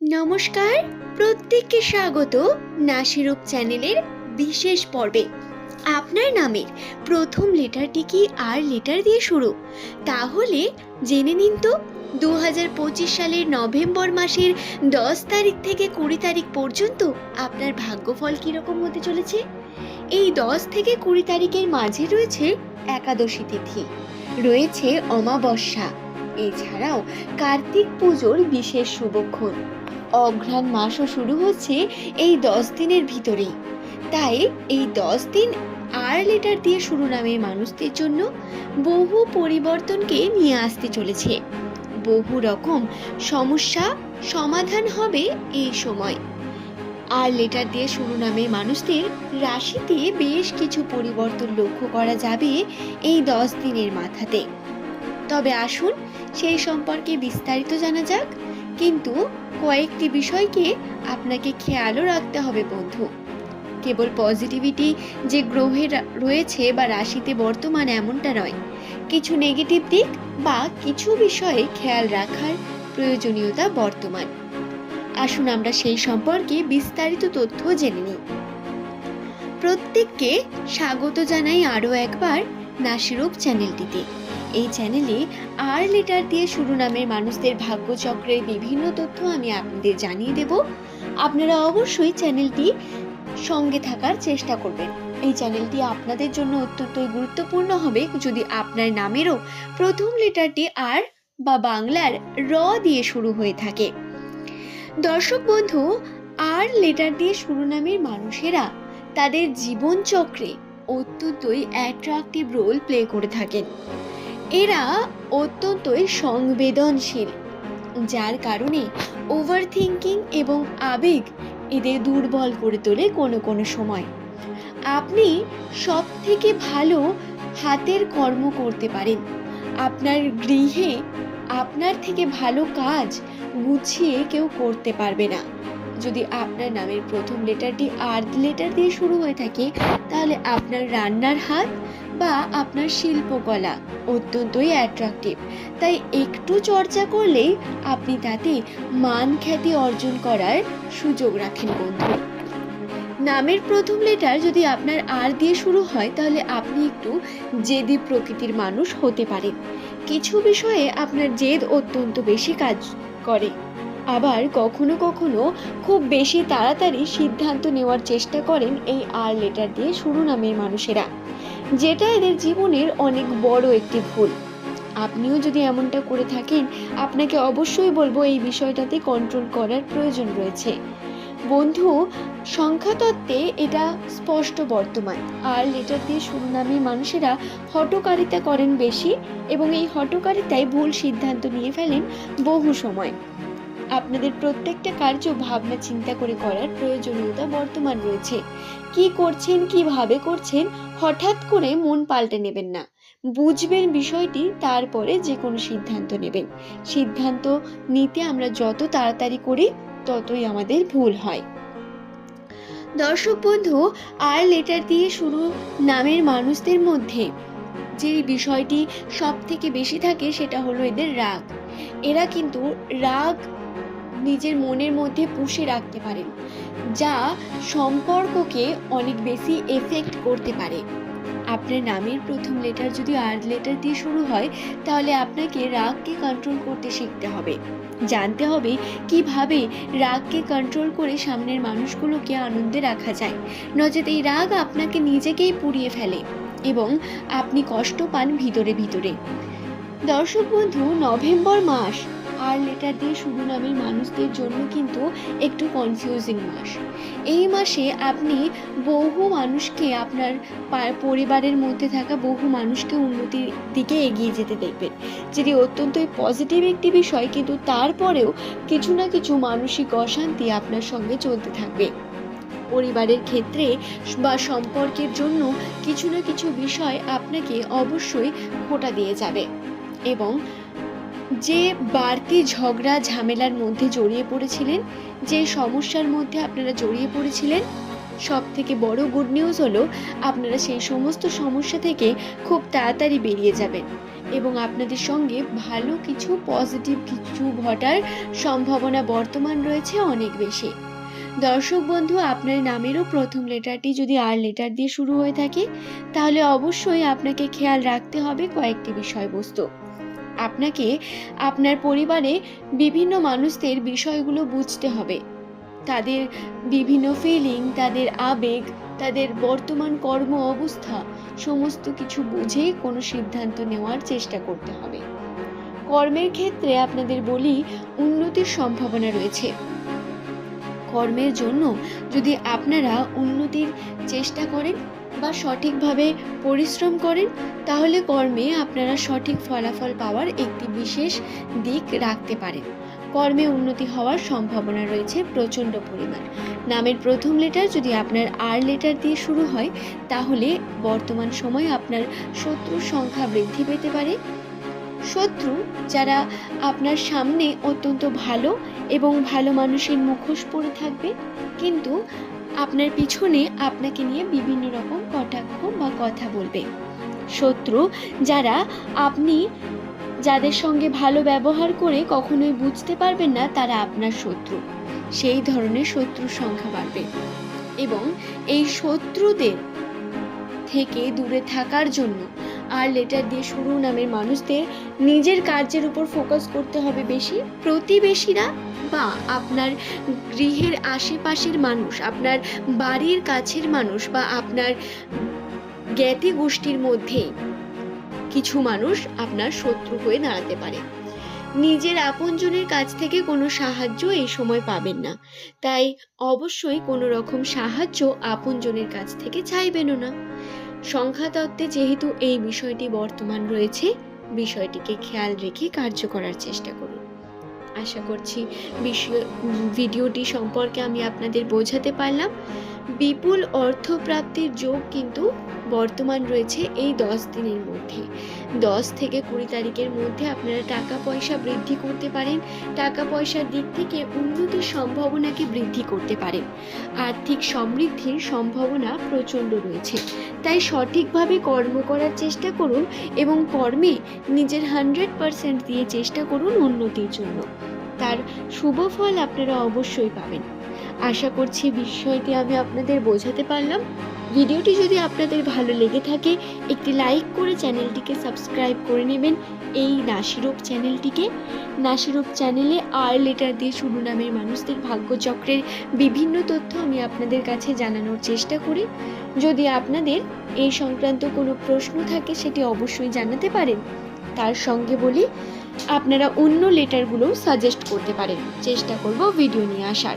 নমস্কার, প্রত্যেককে স্বাগত নাসিরূপ চ্যানেলের বিশেষ পর্বে। আপনার নামের প্রথম লেটারটি কি আর লেটার দিয়ে শুরু? তাহলে জেনে নিন তো দু সালের নভেম্বর মাসের দশ তারিখ থেকে কুড়ি তারিখ পর্যন্ত আপনার ভাগ্যফল কীরকম হতে চলেছে? এই দশ থেকে কুড়ি তারিখের মাঝে রয়েছে একাদশী তিথি। রয়েছে অমাবস্যা। এছাড়াও কার্তিক পুজোর বিশেষ শুভক্ষণ অঘ্রাণ মাসও শুরু হচ্ছে এই দশ দিনের ভিতরেই। তাই এই দশ দিন আর লেটার দিয়ে শুরু নামের মানুষদের জন্য বহু পরিবর্তনকে নিয়ে আসতে চলেছে। বহু রকম সমস্যা সমাধান হবে এই সময়। আর লেটার দিয়ে শুরু নামের মানুষদের রাশিতে বেশ কিছু পরিবর্তন লক্ষ্য করা যাবে এই দশ দিনের মাথাতে। তবে আসুন সেই সম্পর্কে বিস্তারিত জানা যাক। কিন্তু কয়েকটি বিষয়কে আপনাকে খেয়ালও রাখতে হবে বন্ধু। কেবল পজিটিভিটি যে গ্রহে রয়েছে বা রাশিতে বর্তমান এমনটা নয়। কিছু নেগেটিভ দিক বা কিছু বিষয়ে খেয়াল রাখার প্রয়োজনীয়তা বর্তমান। আসুন আমরা সেই সম্পর্কে বিস্তারিত তথ্য জেনে নিই। প্রত্যেককে স্বাগত জানাই আরও একবার নাসিরূপ চ্যানেলটিতে। এই চ্যানেলে আর লেটার দিয়ে শুরু নামের মানুষদের ভাগ্যচক্রের বিভিন্ন তথ্য আমি আপনাদের জানিয়ে দেব। আপনারা অবশ্যই চ্যানেলটি সঙ্গে থাকার চেষ্টা করবেন। এই চ্যানেলটি আপনাদের জন্য অত্যন্তই গুরুত্বপূর্ণ হবে। যদি আপনার নামেরও প্রথম লেটারটি আর বা বাংলার র দিয়ে শুরু হয়ে থাকে। দর্শক বন্ধু আর লেটার দিয়ে শুরু নামের মানুষেরা তাদের জীবনচক্রে অত্যন্তই অ্যাট্রাক্টিভ রোল প্লে করে থাকেন। এরা অত্যন্তই সংবেদনশীল, যার কারণে ওভার থিঙ্কিং এবং আবেগ এদের দুর্বল করে তোলে কোনো কোনো সময়। আপনি সব থেকে ভালো হাতের কর্ম করতে পারেন। আপনার গৃহে আপনার থেকে ভালো কাজ গুছিয়ে কেউ করতে পারবে না। যদি আপনার নামের প্রথম লেটারটি আর লেটার দিয়ে শুরু হয়ে থাকে, তাহলে আপনার রান্নার হাত বা আপনার শিল্পকলা অত্যন্তই অ্যাট্রাকটিভ তাই একটু চর্চা করলেই আপনি তাতে মান খ্যাতি অর্জন করার সুযোগ রাখেন, বন্ধু। নামের প্রথম লেটার যদি আপনার আর দিয়ে শুরু হয়, তাহলে আপনি একটু জেদি প্রকৃতির মানুষ হতে পারেন। কিছু বিষয়ে আপনার জেদ অত্যন্ত বেশি কাজ করে। আবার কখনো কখনো খুব বেশি তাড়াতাড়ি সিদ্ধান্ত নেওয়ার চেষ্টা করেন এই আর লেটার দিয়ে শুরু নামের মানুষেরা। যেটা এদের জীবনের অনেক বড় একটি ভুল। আপনিও যদি এমনটা করে থাকেন, আপনাকে অবশ্যই বলব এই বিষয়টাতে কন্ট্রোল করার প্রয়োজন রয়েছে। বন্ধু, সংখ্যাতত্ত্বে এটা স্পষ্ট বর্তমান। আর লেটার দিয়ে শুরু মানুষেরা হটকারিতা করেন বেশি এবং এই হটকারিতায় ভুল সিদ্ধান্ত নিয়ে ফেলেন বহু সময়। আপনাদের প্রত্যেকটা কার্য ভাবনা চিন্তা করে করার প্রয়োজনীয়তা বর্তমান রয়েছে। কি করছেন, কীভাবে করছেন, হঠাৎ করে মন পাল্টে নেবেন না। বুঝবেন বিষয়টি, তারপরে যে কোনো সিদ্ধান্ত নেবেন। সিদ্ধান্ত নিতে আমরা যত তাড়াতাড়ি করি, ততই আমাদের ভুল হয়। দর্শক বন্ধু, আর লেটার দিয়ে শুরু নামের মানুষদের মধ্যে। যে বিষয়টি সব থেকে বেশি থাকে, সেটা হলো এদের রাগ। এরা কিন্তু রাগ নিজের মনের মধ্যে পুষে রাখতে পারেন, যা সম্পর্ককে অনেক বেশি এফেক্ট করতে পারে। আপনার নামের প্রথম লেটার যদি আর লেটার দিয়ে শুরু হয়, তাহলে আপনাকে রাগকে কন্ট্রোল করতে শিখতে হবে। জানতে হবে কীভাবে রাগকে কন্ট্রোল করে সামনের মানুষগুলোকে আনন্দে রাখা যায়। নচেত এই রাগ আপনাকে নিজেকেই পুড়িয়ে ফেলে এবং আপনি কষ্ট পান ভিতরে ভিতরে। দর্শক বন্ধু, নভেম্বর মাস আর লেটার দিয়ে শুরু নামের মানুষদের জন্য কিন্তু একটু কনফিউজিং মাস। এই মাসে আপনি বহু মানুষকে আপনার পরিবারের মধ্যে থাকা বহু মানুষকে উন্নতির দিকে এগিয়ে যেতে দেখবেন। যেটি অত্যন্তই পজিটিভ একটি বিষয়, কিন্তু তারপরেও কিছু না কিছু মানসিক অশান্তি আপনার সঙ্গে চলতে থাকবে। পরিবারের ক্ষেত্রে বা সম্পর্কের জন্য কিছু না কিছু বিষয় আপনাকে অবশ্যই খোটা দিয়ে যাবে। এবং যে বাড়তি ঝগড়া, ঝামেলার মধ্যে জড়িয়ে পড়েছিলেন, যে সমস্যার মধ্যে আপনারা জড়িয়ে পড়েছিলেন সব থেকে বড় গুড নিউজ হলো আপনারা সেই সমস্ত সমস্যা থেকে খুব তাড়াতাড়ি বেরিয়ে যাবেন এবং আপনাদের সঙ্গে ভালো কিছু পজিটিভ কিছু ঘটার সম্ভাবনা বর্তমান রয়েছে অনেক বেশি। দর্শক বন্ধু, আপনার নামেরও প্রথম লেটারটি যদি আর লেটার দিয়ে শুরু হয়ে থাকে, তাহলে অবশ্যই আপনাকে খেয়াল রাখতে হবে কয়েকটি বিষয়বস্তু। আপনাকে আপনার পরিবারে বিভিন্ন মানুষদের বিষয়গুলো বুঝতে হবে। তাদের বিভিন্ন ফিলিং তাদের আবেগ, তাদের বর্তমান কর্ম অবস্থা, সমস্ত কিছু বুঝে কোনো সিদ্ধান্ত নেওয়ার চেষ্টা করতে হবে। কর্মের ক্ষেত্রে আপনাদের বলি উন্নতির সম্ভাবনা রয়েছে। কর্মের জন্য যদি আপনারা উন্নতির চেষ্টা করেন বা সঠিকভাবে পরিশ্রম করেন, তাহলে কর্মে আপনারা সঠিক ফলাফল পাওয়ার একটি বিশেষ দিক রাখতে পারেন। কর্মে উন্নতি হওয়ার সম্ভাবনা রয়েছে প্রচণ্ড পরিমাণ। নামের প্রথম লেটার যদি আপনার আর লেটার দিয়ে শুরু হয়, তাহলে বর্তমান সময়ে আপনার শত্রুর সংখ্যা বৃদ্ধি পেতে পারে। শত্রু যারা আপনার সামনে অত্যন্ত ভালো এবং ভালো মানুষের মুখোশ পরে থাকবে। কিন্তু আপনার পিছনে আপনাকে নিয়ে বিভিন্ন রকম কটাক্ষ বা কথা বলবে। শত্রু যারা আপনি যাদের সঙ্গে ভালো ব্যবহার করে কখনোই বুঝতে পারবেন না, তারা আপনার শত্রু। সেই ধরনের শত্রুর সংখ্যা বাড়বে। এবং এই শত্রুদের থেকে দূরে থাকার জন্য আর লেটার দিয়ে শুরু নামের মানুষদের নিজের কার্যের উপর ফোকাস করতে হবে বেশি। প্রতিবেশীরা বা আপনার গৃহের আশেপাশের মানুষ, আপনার বাড়ির কাছের মানুষ বা আপনার জ্ঞাতি গোষ্ঠীর মধ্যে কিছু মানুষ আপনার শত্রু হয়ে দাঁড়াতে পারে। নিজের আপনজনের কাছ থেকে কোনো সাহায্য এই সময় পাবেন না। তাই অবশ্যই কোনো রকম সাহায্য আপনজনের কাছ থেকে চাইবেনও না। সংখ্যাতত্ত্বে যেহেতু এই বিষয়টি বর্তমান রয়েছে, বিষয়টিকে খেয়াল রেখে কার্য করার চেষ্টা করুন। আশা করছি ভিডিওটি সম্পর্কে আমি আপনাদের বোঝাতে পারলাম। বিপুল অর্থপ্রাপ্তির যোগ কিন্তু বর্তমান রয়েছে এই দশ দিনের মধ্যে। দশ থেকে কুড়ি তারিখের মধ্যে আপনারা টাকা পয়সা বৃদ্ধি করতে পারেন। টাকা পয়সার দিক থেকে উন্নতির সম্ভাবনাকে বৃদ্ধি করতে পারেন। আর্থিক সমৃদ্ধির সম্ভাবনা প্রচণ্ড রয়েছে। তাই সঠিকভাবে কর্ম করার চেষ্টা করুন এবং কর্মে নিজের হান্ড্রেড পারসেন্ট দিয়ে চেষ্টা করুন উন্নতির জন্য। তার শুভ ফল আপনারা অবশ্যই পাবেন। আশা করছি বিষয়টি আমি আপনাদের বোঝাতে পারলাম। ভিডিওটি যদি আপনাদের ভালো লেগে থাকে, একটি লাইক করে চ্যানেলটিকে সাবস্ক্রাইব করে নেবেন। এই নাসিরূপ চ্যানেলটিকে। নাসিরূপ চ্যানেলে আর লেটার দিয়ে শুরু নামের মানুষদের ভাগ্যচক্রের বিভিন্ন তথ্য আমি আপনাদের কাছে জানানোর চেষ্টা করি। যদি আপনাদের এই সংক্রান্ত কোনো প্রশ্ন থাকে, সেটি অবশ্যই জানাতে পারেন। তার সঙ্গে বলি, আপনারা অন্য লেটারগুলোও সাজেস্ট করতে পারেন। চেষ্টা করব ভিডিও নিয়ে আসার।